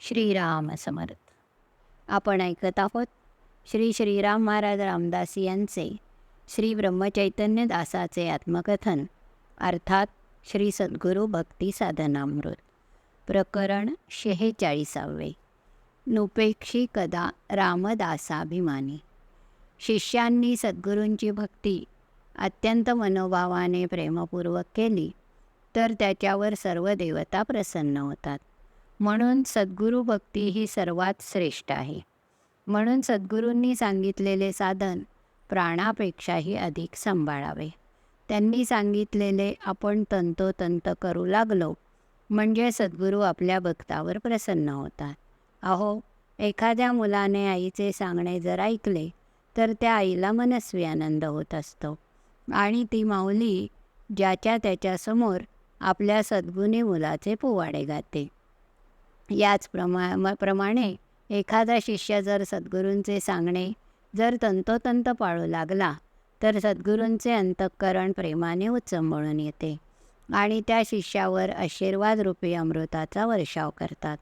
श्रीराम समर्थ. आपण ऐकत आहोत श्री श्रीराम महाराज रामदास यांचे श्री ब्रह्मचैतन्य दासाचे आत्मकथन अर्थात श्री सद्गुरू भक्ती साधनामृत. प्रकरण शेहेचाळीसावे. नुपेक्षी कदा रामदासाभिमानी. शिष्यांनी सद्गुरूंची भक्ती अत्यंत मनोभावाने प्रेमपूर्वक केली तर त्याच्यावर सर्व देवता प्रसन्न होतात. म्हणून सद्गुरू भक्ती ही सर्वात श्रेष्ठ आहे. म्हणून सद्गुरूंनी सांगितलेले साधन प्राणापेक्षाही अधिक सांभाळावे. त्यांनी सांगितलेले आपण तंतोतंत करू लागलो म्हणजे सद्गुरू आपल्या भक्तावर प्रसन्न होतात. अहो एखाद्या मुलाने आईचे सांगणे जर ऐकले तर त्या आईला मनस्वी आनंद होत असतो. आणि ती माऊली ज्याच्या त्याच्यासमोर आपल्या सद्गुणी मुलाचे पोवाडे गाते. याच प्रमा म- प्रमाणे एखादा शिष्य जर सद्गुरूंचे सांगणे जर तंतोतंत पाळू लागला तर सद्गुरूंचे अंतःकरण प्रेमाने उचंबळून येते आणि त्या शिष्यावर आशीर्वाद रूपी अमृताचा वर्षाव करतात.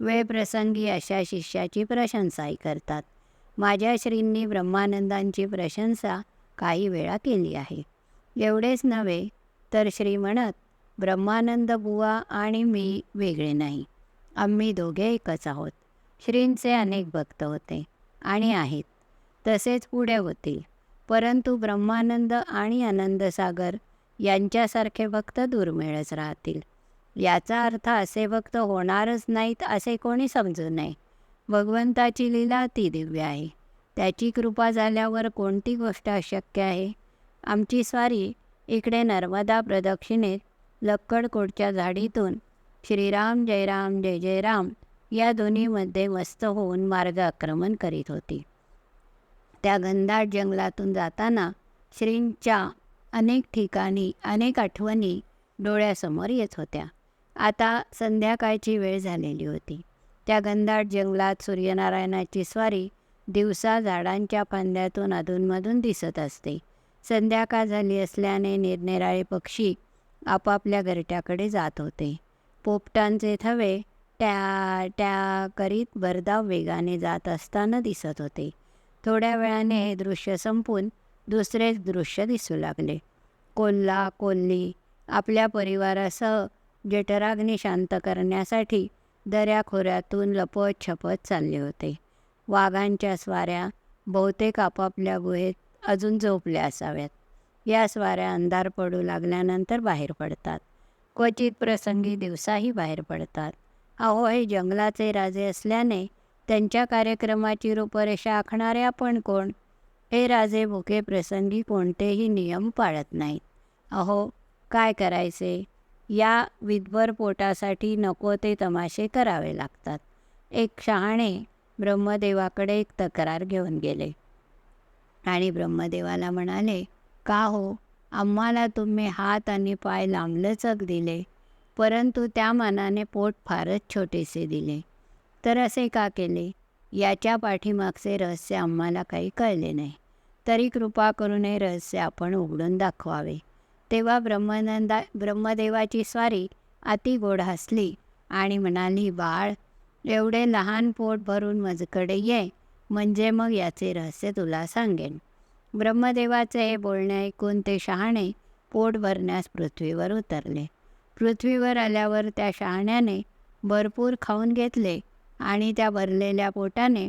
वेळप्रसंगी अशा शिष्याची प्रशंसाही करतात. माझ्या श्रींनी ब्रह्मानंदांची प्रशंसा काही वेळा केली आहे. एवढेच नव्हे तर श्री म्हणत ब्रह्मानंद बुवा आणि मी वेगळे नाही. आम्ही दोघे एकच आहोत. श्रींचे अनेक भक्त होते आणि आहेत. तसेच पुढे होतील. परंतु ब्रह्मानंद आणि आनंदसागर यांच्यासारखे भक्त दुर्मिळच राहतील. याचा अर्थ असे भक्त होणारच नाहीत असे कोणी समजू नये. भगवंताची लीला ती दिव्य आहे. त्याची कृपा झाल्यावर कोणती गोष्ट अशक्य आहे? आमची स्वारी इकडे नर्मदा प्रदक्षिणेत लक्कडकोटच्या झाडीतून श्रीराम जयराम जय जय राम या दोन्हीमध्ये मस्त होऊन मार्ग आक्रमण करीत होती. त्या घनदाट जंगलातून जाताना श्रींच्या अनेक ठिकाणी अनेक आठवणी डोळ्यासमोर येत होत्या. आता संध्याकाळची वेळ झालेली होती. त्या घनदाट जंगलात सूर्यनारायणाची स्वारी दिवसा झाडांच्या फांद्यातून अधूनमधून दिसत असते. संध्याकाळ झाली असल्याने निरनिराळे पक्षी आपापल्या घरट्याकडे जात होते. पोपटांचे थवे ट्या ट्या करीत भरधाव वेगाने जात असताना दिसत होते. थोड्या वेळाने हे दृश्य संपून दुसरेच दृश्य दिसू लागले. कोल्हा कोल्ली आपल्या परिवारासह जठराग्नी शांत करण्यासाठी दऱ्याखोऱ्यातून लपत छपत चालले होते. वाघांच्या स्वाऱ्या बहुतेक आपापल्या गुहेत अजून झोपल्या असाव्यात. या स्वाऱ्या अंधार पडू लागल्यानंतर बाहेर पडतात. क्वचित प्रसंगी दिवसाही बाहेर पडतात. अहो हे जंगलाचे राजे असल्याने त्यांच्या कार्यक्रमाची रूपरेषा आखणाऱ्या पण कोण? हे राजे भुके प्रसंगी कोणतेही नियम पाळत नाहीत. अहो काय करायचे? या विधभर पोटासाठी नको ते तमाशे करावे लागतात. एक शहाणे ब्रह्मदेवाकडे एक तक्रार घेऊन गेले. आणि ब्रह्मदेवाला म्हणाले का हो? आम्हाला तुम्ही हात आणि पाय लांबलचक दिले परंतु त्या मानाने पोट फारच छोटेसे दिले. तर असे का केले? याच्या पाठीमागचे रहस्य आम्हाला काही कळले नाही. तरी कृपा करून हे रहस्य आपण उघडून दाखवावे. तेव्हा ब्रह्मानंदा ब्रह्मदेवाची स्वारी अति गोड हसली आणि म्हणाली बाळ एवढे लहान पोट भरून माझकडे ये म्हणजे मग याचे रहस्य तुला सांगेन. ब्रह्मदेवाचे हे बोलणे ऐकून ते शहाणे पोट भरण्यास पृथ्वीवर उतरले. पृथ्वीवर आल्यावर त्या शहाण्याने भरपूर खाऊन घेतले आणि त्या भरलेल्या पोटाने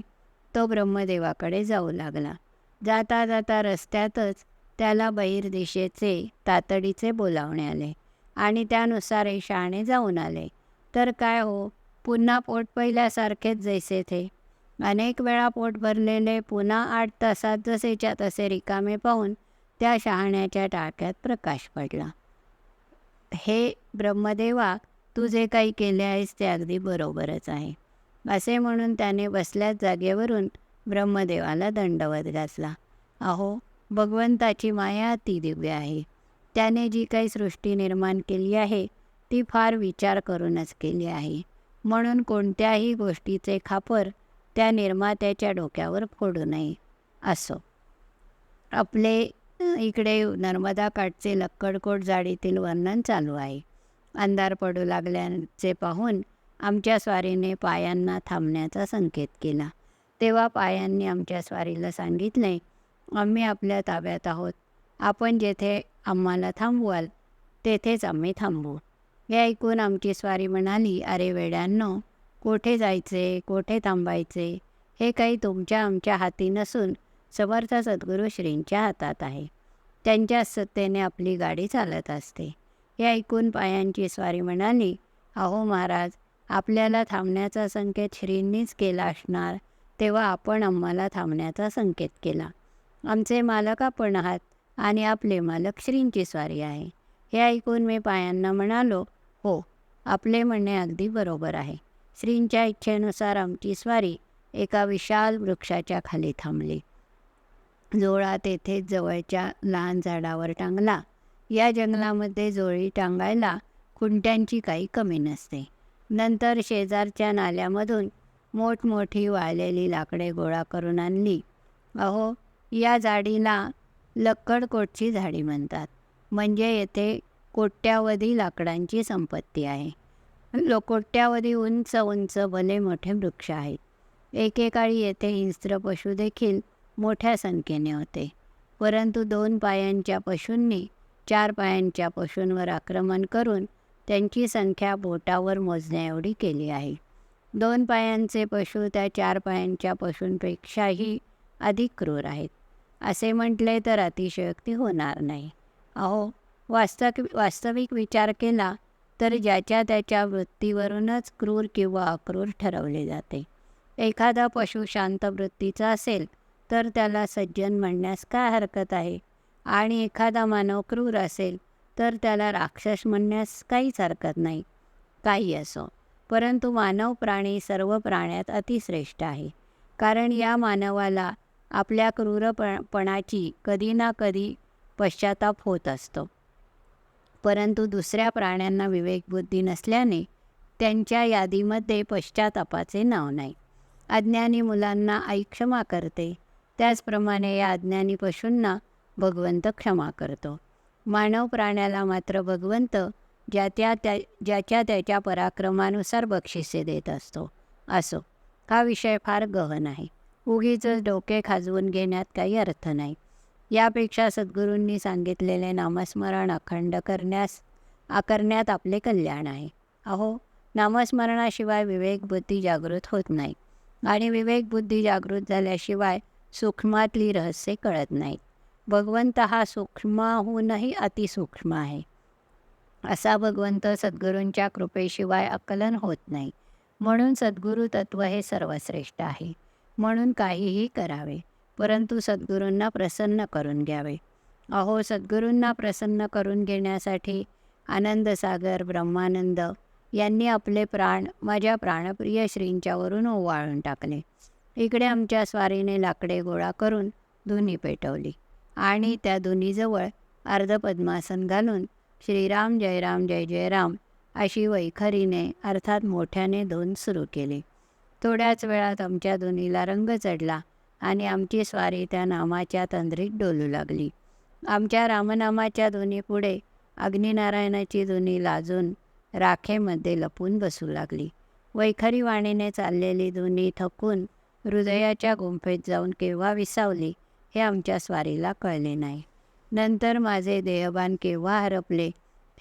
तो ब्रह्मदेवाकडे जाऊ लागला. जाता जाता रस्त्यातच त्याला बहिर्दिशेचे तातडीचे बोलावणे आले आणि त्यानुसार हे शहाणे जाऊन आले. तर काय हो पुन्हा पोट पहिल्यासारखेच जैसे थे? अनेक वेळा पोट भरलेले पुन्हा आठ तासात जसेच्या तसे रिकामे पाहून त्या शहाण्याच्या टाक्यात प्रकाश पडला. हे ब्रह्मदेवा तू जे काही केले आहेस ते अगदी बरोबरच आहे. असे म्हणून त्याने बसल्याच जागेवरून ब्रह्मदेवाला दंडवत घासला अहो भगवंताची माया ती दिव्य आहे. त्याने जी काही सृष्टी निर्माण केली आहे ती फार विचार करूनच केली आहे. म्हणून कोणत्याही गोष्टीचे खापर त्या निर्मात्याच्या डोक्यावर फोडू नये असो. आपले इकडे नर्मदा काठचे लक्कडकोट जाडीतील वर्णन चालू आहे. अंधार पडू लागल्याचे पाहून आमच्या स्वारीने पायांना थांबण्याचा संकेत केला. तेव्हा पायांनी आमच्या स्वारीला सांगितले आम्ही आपल्या ताब्यात आहोत. आपण जेथे आम्हाला थांबवाल तेथेच आम्ही थांबू. हे ऐकून आमची स्वारी म्हणाली अरे वेड्यांनो कोठे जायचे कोठे थांबायचे हे काही तुमच्या आमच्या हाती नसून समर्थ सद्गुरू श्रींच्या हातात आहे. त्यांच्या सत्तेने आपली गाडी चालत असते. हे ऐकून पायांची स्वारी म्हणाली अहो महाराज आपल्याला थांबण्याचा संकेत श्रींनीच केला असणार तेव्हा आपण आम्हाला थांबण्याचा संकेत केला. आमचे मालक आपण आहात आणि आपले मालक श्रींची स्वारी आहे. हे ऐकून मी पायांना म्हणालो हो आपले म्हणणे अगदी बरोबर आहे. श्रींच्या इच्छेनुसार आमची स्वारी एका विशाल वृक्षाच्या खाली थांबली. जोळा तेथेच जवळच्या लहान झाडावर टांगला. या जंगलामध्ये जोळी टांगायला खुंट्यांची काही कमी नसते. नंतर शेजारच्या नाल्यामधून मोठमोठी वाळलेली लाकडे गोळा करून आणली. अहो या झाडीला लक्कडकोटची झाडी म्हणतात. म्हणजे येथे कोट्यावधी लाकडांची संपत्ती आहे. लोकोट्यावरी उंच उंच भले मोठे वृक्ष आहेत. एकेकाळी येथे हिंस्त्र पशु देखील मोठ्या संख्येने होते. परंतु दोन पायांच्या पशूंनी चार पायांच्या पशूंवर आक्रमण करून त्यांची संख्या बोटावर मोजण्याएवढी केली आहे. दोन पायांचे पशु त्या चार पायांच्या पशूंपेक्षाही अधिक क्रूर आहेत. असे म्हटले तर अतिशयोक्ती होणार नाही. अहो वास्तव वास्तविक विचार केला तर ज्याच्या त्याच्या वृत्तीवरूनच क्रूर किंवा अक्रूर ठरवले जाते. एखादा पशु शांत वृत्तीचा असेल तर त्याला सज्जन म्हणण्यास काय हरकत आहे? आणि एखादा मानव क्रूर असेल तर त्याला राक्षस म्हणण्यास काहीच हरकत नाही. काही असो परंतु मानव प्राणी सर्व प्राण्यात अतिश्रेष्ठ आहे. कारण या मानवाला आपल्या क्रूरपणाची कधी ना कधी पश्चाताप होत असतो. परंतु दुसऱ्या प्राण्यांना विवेकबुद्धी नसल्याने त्यांच्या यादीमध्ये पश्चातापाचे नाव नाही. अज्ञानी मुलांना आई क्षमा करते. त्याचप्रमाणे या अज्ञानी पशूंना भगवंत क्षमा करतो. मानव प्राण्याला मात्र भगवंत ज्या त्या त्या ज्याच्या त्याच्या पराक्रमानुसार बक्षिसे देत असतो. असो हा विषय फार गहन आहे. उगीच डोके खाजवून घेण्यात काही अर्थ नाही. यापेक्षा सद्गुरूंनी सांगितलेले नामस्मरण अखंड करण्यास आकरण्यात आपले कल्याण आहे. अहो नामस्मरणाशिवाय विवेकबुद्धी जागृत होत नाही आणि विवेकबुद्धी जागृत झाल्याशिवाय सूक्ष्मातली रहस्ये कळत नाहीत. भगवंत हा सूक्ष्माहूनही अतिसूक्ष्म आहे. असा भगवंत सद्गुरूंच्या कृपेशिवाय आकलन होत नाही. म्हणून सद्गुरू तत्व हे सर्वश्रेष्ठ आहे. म्हणून काहीही करावे. परंतु सद्गुरूंना प्रसन्न करून घ्यावे. अहो सद्गुरूंना प्रसन्न करून घेण्यासाठी आनंदसागर ब्रह्मानंद यांनी आपले प्राण माझ्या प्राणप्रिय श्रींच्यावरून ओवाळून टाकले. इकडे आमच्या स्वारीने लाकडे गोळा करून धुनी पेटवली आणि त्या धुनीजवळ अर्धपद्मासन घालून श्रीराम जयराम जय जयराम अशी वैखरीने अर्थात मोठ्याने धून सुरू केली. थोड्याच वेळात आमच्या धुनीला रंग चढला. आणि आमची स्वारी त्या नामाच्या तंद्रीत डोलू लागली. आमच्या रामनामाच्या धुनीपुढे अग्निनारायणाची धुनी लाजून राखेमध्ये लपून बसू लागली. वैखरी वाणीने चाललेली धुनी थकून हृदयाच्या गुंफेत जाऊन केव्हा विसावली हे आमच्या स्वारीला कळले नाही. नंतर माझे देहबान केव्हा हरपले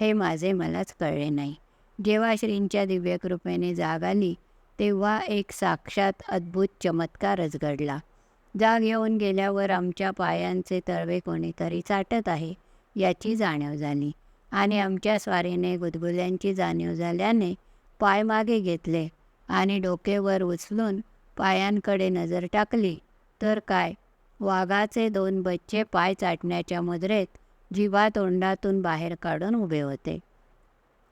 हे माझे मलाच कळले नाही. जेव्हा श्रींच्या दिव्यकृपेने जाग आली तेव्हा एक साक्षात अद्भुत चमत्कारच घडला. जाग येऊन गेल्यावर आमच्या पायांचे तळवे कोणीतरी चाटत आहे याची जाणीव झाली. आणि आमच्या स्वारीने गुदगुल्यांची जाणीव झाल्याने पाय मागे घेतले आणि डोकेवर उचलून पायांकडे नजर टाकली. तर काय? वाघाचे दोन बच्चे पाय चाटण्याच्या मुद्रेत जीवा तोंडातून बाहेर काढून उभे होते.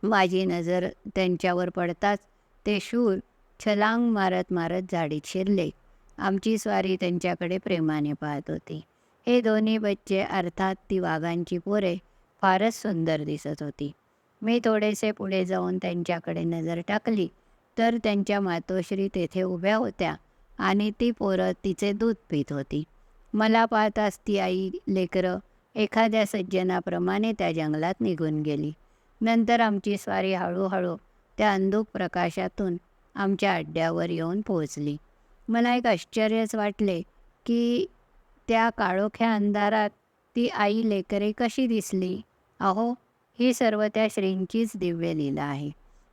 माझी नजर त्यांच्यावर पडताच ते शूर छलांग मारत मारत झाडीत शिरले. आमची स्वारी त्यांच्याकडे प्रेमाने पाहत होती. हे दोन्ही बच्चे अर्थात ती वाघांची पोरे फारच सुंदर दिसत होती. मी थोडेसे पुढे जाऊन त्यांच्याकडे नजर टाकली तर त्यांच्या मातोश्री तेथे उभ्या होत्या आणि ती पोरं तिचे दूध पित होती. मला पाहताच ती आई लेकरं एखाद्या सज्जनाप्रमाणे त्या जंगलात निघून गेली. नंतर आमची स्वारी हळूहळू त्या अंधुक प्रकाशातून आमच्या अड्ड्यावर येऊन पोहोचली. मला एक आश्चर्यच वाटले की त्या काळोख्या अंधारात ती आई लेकरे कशी दिसली? अहो ही सर्व त्या श्रींचीच दिव्य लीला आहे.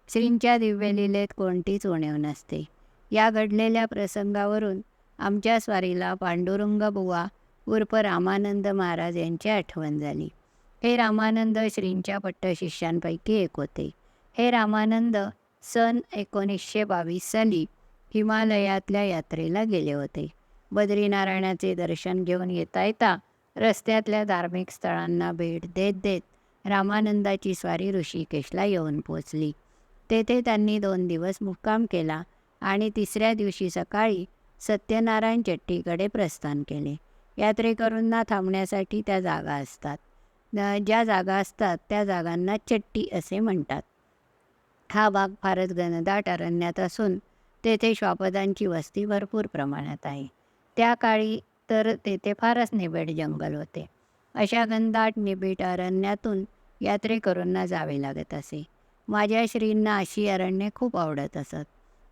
श्रींच्या दिव्यलीलेत कोणतीच उणीव नसते. या घडलेल्या प्रसंगावरून आमच्या स्वारीला पांडुरंग बुवा उर्फ रामानंद महाराज यांची आठवण झाली. हे रामानंद श्रींच्या पट्टशिष्यांपैकी एक होते. हे रामानंद सन एकोणीसशे बावीस साली हिमालयातल्या यात्रेला गेले होते. बद्रीनारायणाचे दर्शन घेऊन येता येता रस्त्यातल्या धार्मिक स्थळांना भेट देत देत रामानंदाची स्वारी ऋषिकेशला येऊन पोचली तेथे त्यांनी दोन दिवस मुक्काम केला आणि तिसऱ्या दिवशी सकाळी सत्यनारायण चट्टीकडे प्रस्थान केले. यात्रेकरूंना थांबण्यासाठी त्या जागा असतात. ज्या जागा असतात त्या जागांना चट्टी असे म्हणतात. हा भाग फारच घनदाट अरण्यात असून तेथे श्वापदांची वस्ती भरपूर प्रमाणात आहे. त्या काळी तर तेथे फारच निबिड जंगल होते. अशा घनदाट निबिड अरण्यातून यात्रेकरूंना जावे लागत असे. माझ्या श्रींना अशी अरण्ये खूप आवडत असत.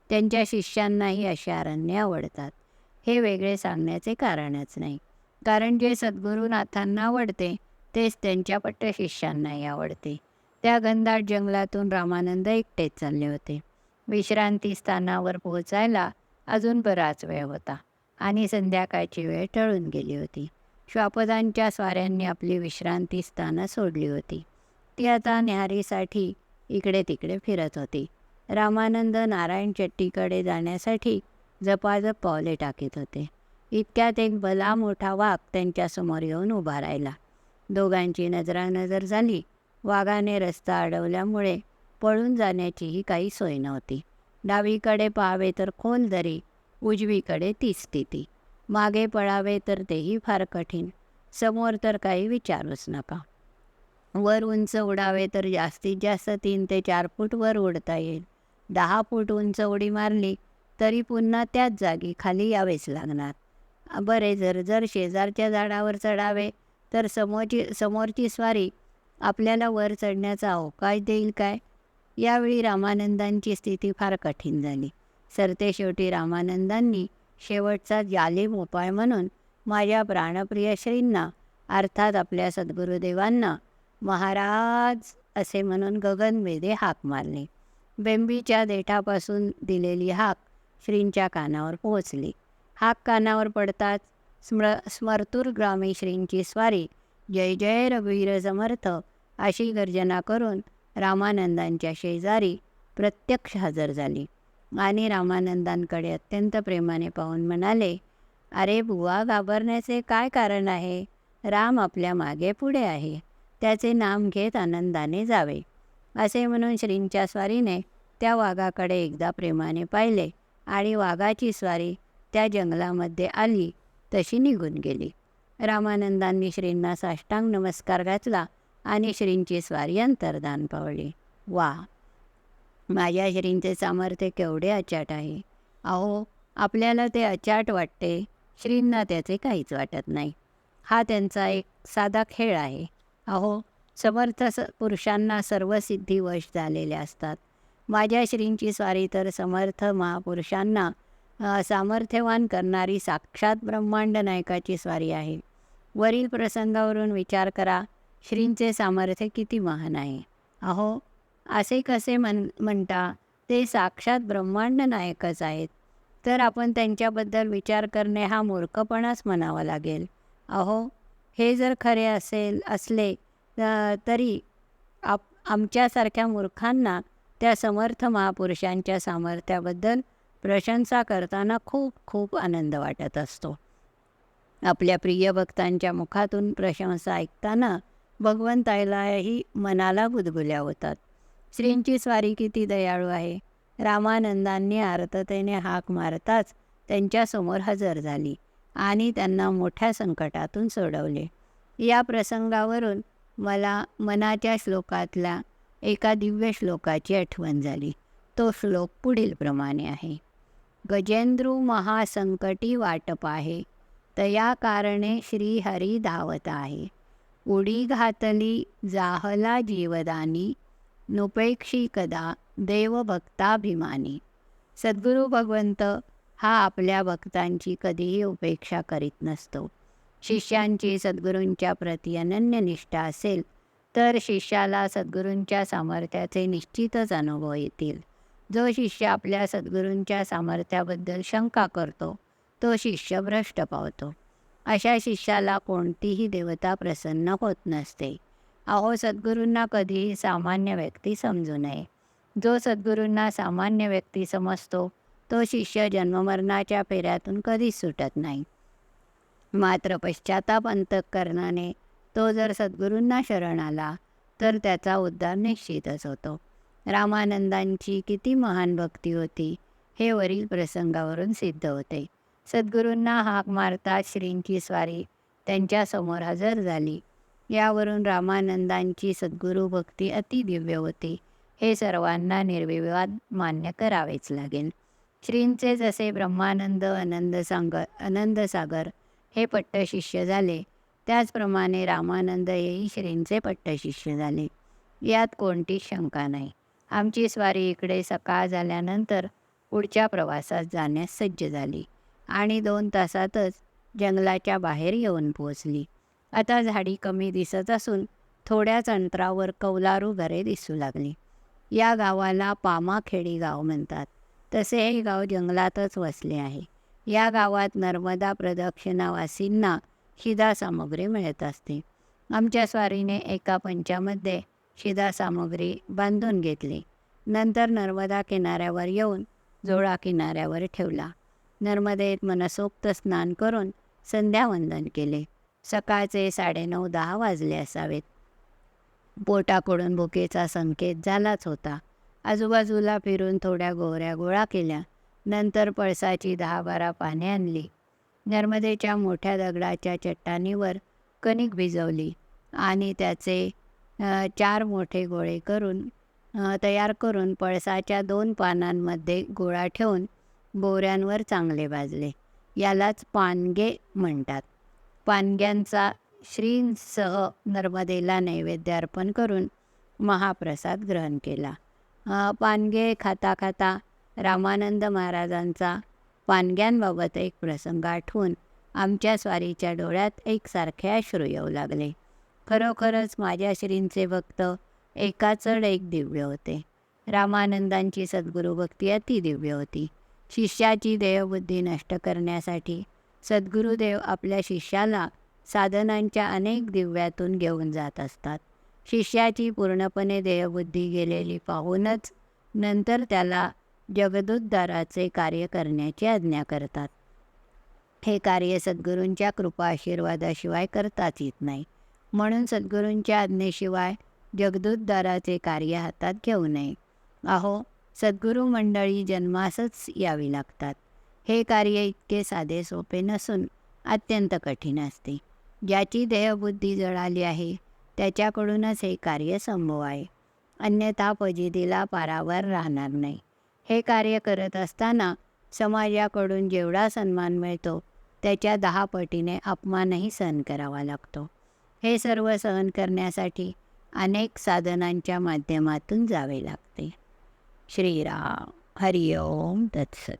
त्यांच्या शिष्यांनाही अशी अरण्ये आवडतात. हे वेगळे सांगण्याचे कारणच नाही. कारण जे सद्गुरुनाथांना आवडते तेच त्यांच्या पट्ट शिष्यांनाही आवडते. त्या घनदाट जंगलातून रामानंद एकटेच चालले होते. विश्रांती स्थानावर पोहोचायला अजून बराच वेळ होता आणि संध्याकाळची वेळ टळून गेली होती. श्वापदांच्या स्वाऱ्यांनी आपली विश्रांती स्थानं सोडली होती. ती आता न्याहारीसाठी इकडे तिकडे फिरत होती. रामानंद नारायण चट्टीकडे जाण्यासाठी जपाजप पावले टाकीत होते. इतक्यात एक भला मोठा वाघ त्यांच्यासमोर येऊन उभा राहिला. दोघांची नजरानजर झाली. वाघाने रस्ता अडवल्यामुळे पळून जाण्याचीही काही सोय नव्हती. डावीकडे पाहावे तर खोल दरी उजवीकडे ती स्थिती. मागे पळावे तर तेही फार कठीण समोर तर काही विचारूच नका. वर उंच उडावे तर जास्तीत जास्त तीन ते चार फूट वर उडता येईल. दहा फूट उंच उडी मारली तरी पुन्हा त्याच जागी खाली यावेच लागणार. बरे जर जर शेजारच्या झाडावर चढावे तर समोरची समोरची स्वारी आपल्याला वर चढण्याचा अवकाश देईल काय? यावेळी रामानंदांची स्थिती फार कठीण झाली. सरते शेवटी रामानंदांनी शेवटचा जालिम उपाय म्हणून माझ्या प्राणप्रिय श्रींना अर्थात आपल्या सद्गुरुदेवांना महाराज असे म्हणून गगनभेदे हाक मारले. बेंबीच्या देठापासून दिलेली हाक श्रींच्या कानावर पोहोचली. हाक कानावर पडताच स्मर स्मर्तूर ग्रामी श्रींची स्वारी जय जय रघुवीर समर्थ अशी गर्जना करून रामानंदांच्या शेजारी प्रत्यक्ष हजर झाली. आणि रामानंदांकडे अत्यंत प्रेमाने पाहून म्हणाले अरे बुवा घाबरण्याचे काय कारण आहे? राम आपल्या मागे पुढे आहे. त्याचे नाम घेत आनंदाने जावे. असे म्हणून श्रींच्या स्वारीने त्या वाघाकडे एकदा प्रेमाने पाहिले आणि वाघाची स्वारी त्या जंगलामध्ये आली तशी निघून गेली. रामानंदांनी श्रींना साष्टांग नमस्कार घातला आणि श्रींची स्वारी अंतर्धान पावली. वा माझ्या श्रींचे सामर्थ्य केवढे अचाट आहे. अहो आपल्याला ते अचाट वाटते. श्रींना त्याचे काहीच वाटत नाही. हा त्यांचा एक साधा खेळ आहे. अहो समर्थ स पुरुषांना सर्व सिद्धी वश झालेल्या असतात. माझ्या श्रींची स्वारी तर समर्थ महापुरुषांना सामर्थ्यवान करणारी साक्षात ब्रह्मांड नायकाची स्वारी आहे. वरील प्रसंगावरून विचार करा. श्रींचे सामर्थ्य किती महान आहे? अहो असे कसे म्हण म्हणता ते साक्षात ब्रह्मांड नायकच आहेत. तर आपण त्यांच्याबद्दल विचार करणे हा मूर्खपणाच म्हणावा लागेल. अहो हे जर खरे असेल असले तरी आप आमच्यासारख्या मूर्खांना त्या समर्थ महापुरुषांच्या सामर्थ्याबद्दल प्रशंसा करताना खूप खूप आनंद वाटत असतो. आपल्या प्रिय भक्तांच्या मुखातून प्रशंसा ऐकताना भगवंतायलाही मनाला बुदबुल्या होतात. श्रींची स्वारी किती दयाळू आहे. रामानंदांनी आर्ततेने हाक मारताच त्यांच्यासमोर हजर झाली आणि त्यांना मोठ्या संकटातून सोडवले. या प्रसंगावरून मला मनाच्या श्लोकातल्या एका दिव्य श्लोकाची आठवण झाली. तो श्लोक पुढील प्रमाणे आहे. गजेंद्रू महासंकटी वाटप आहे. तया कारणे श्रीहरी धावत आहे. उडी घातली जाहला जीवदानी नुपेक्षी कदा देवभक्ताभिमानी. सद्गुरू भगवंत हा आपल्या भक्तांची कधीही उपेक्षा करीत नसतो. शिष्यांची सद्गुरूंच्या प्रती अनन्य निष्ठा असेल तर शिष्याला सद्गुरूंच्या सामर्थ्याचे निश्चितच अनुभव येतील. जो शिष्य आपल्या सद्गुरूंच्या सामर्थ्याबद्दल शंका करतो तो शिष्य भ्रष्ट पावतो. अशा शिष्याला कोणतीही देवता प्रसन्न होत नसते. अहो सद्गुरूंना कधीही सामान्य व्यक्ती समजू नये. जो सद्गुरूंना सामान्य व्यक्ती समजतो तो शिष्य जन्ममरणाच्या फेऱ्यातून कधीच सुटत नाही. मात्र पश्चाताप अंतकरणाने तो जर सद्गुरूंना शरण आला तर त्याचा उद्धार निश्चितच होतो. रामानंदांची किती महान भक्ती होती हे वरील प्रसंगावरून सिद्ध होते. सद्गुरूंना हाक मारता श्रींची स्वारी त्यांच्यासमोर हजर झाली. यावरून रामानंदांची सद्गुरू भक्ती अतिदिव्य होती. हे सर्वांना निर्विवाद मान्य करावेच लागेल. श्रींचे जसे ब्रह्मानंद आनंद सांगर आनंदसागर हे पट्टशिष्य झाले त्याचप्रमाणे रामानंद हेही श्रींचे पट्टशिष्य झाले. यात कोणतीच शंका नाही. आमची स्वारी इकडे सकाळ झाल्यानंतर पुढच्या प्रवासात जाण्यास सज्ज झाली. आणि दोन तासातच जंगलाच्या बाहेर येऊन पोचली आता झाडी कमी दिसत असून थोड्याच अंतरावर कौलारू घरे दिसू लागली. या गावाला पामाखेडी गाव म्हणतात. तसे हे गाव जंगलातच वसले आहे. या गावात नर्मदा प्रदक्षिणावासींना शिदा सामग्री मिळत असते. आमच्या स्वारीने एका पंचामध्ये शिदा सामग्री बांधून घेतली. नंतर नर्मदा किनाऱ्यावर येऊन जोळा किनाऱ्यावर ठेवला. नर्मदेत मनसोक्त स्नान करून संध्यावंदन केले. सकाळचे साडेनऊ दहा वाजले असावेत. पोटाकडून भुकेचा संकेत झालाच होता. आजूबाजूला फिरून थोड्या गोवऱ्या गोळा केल्या. नंतर पळसाची दहा बारा पाने आणली. नर्मदेच्या मोठ्या दगडाच्या चट्टानीवर कणिक भिजवली आणि त्याचे चार मोठे गोळे करून तयार करून पळसाच्या दोन पानांमध्ये गोळा ठेवून बोऱ्यांवर चांगले वाजले यालाच पानगे म्हणतात. पानग्यांचा श्रींसह नर्मदेला नैवेद्य अर्पण करून महाप्रसाद ग्रहण केला. पानगे खाता खाता रामानंद महाराजांचा पानग्यांबाबत एक प्रसंग आठवून आमच्या स्वारीच्या डोळ्यात एकसारखे अश्रू येऊ लागले. खरोखरच माझ्या श्रींचे भक्त एकाचड एक दिव्य होते. रामानंदांची सद्गुरू भक्ती अतिदिव्य होती. शिष्याची देवबुद्धी नष्ट करण्यासाठी सद्गुरुदेव आपल्या शिष्याला साधनांच्या अनेक दिव्यातून घेऊन जात असतात. शिष्याची पूर्णपणे देहबुद्धी गेलेली पाहूनच नंतर त्याला जगदुद्धाराचे कार्य करण्याची आज्ञा करतात. हे कार्य सद्गुरूंच्या कृपा आशीर्वादाशिवाय करताच येत नाही. म्हणून सद्गुरूंच्या आज्ञेशिवाय जगदुद्धाराचे कार्य हातात घेऊ नये. अहो सद्गुरू मंडळी जन्मासच यावी लागतात. हे कार्य इतके साधे सोपे नसून अत्यंत कठीण असते. ज्याची देहबुद्धी जळाली आहे त्याच्याकडूनच हे कार्य संभव आहे. अन्यथा फजितीला पारावर राहणार नाही. हे कार्य करत असताना समाजाकडून जेवढा सन्मान मिळतो त्याच्या दहा पटीने अपमानही सहन करावा लागतो. हे सर्व सहन करण्यासाठी अनेक साधनांच्या माध्यमातून जावे लागते. श्रीराम हरिओम तत्सत